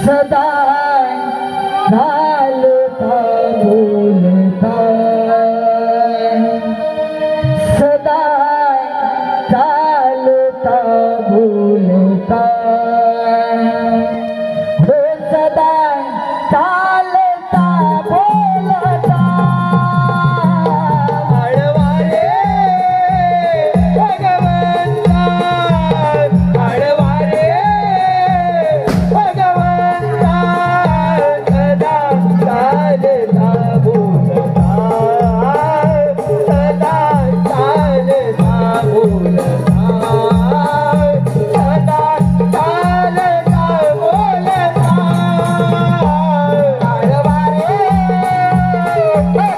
সদাই ভালো সদাই ভালো Woo!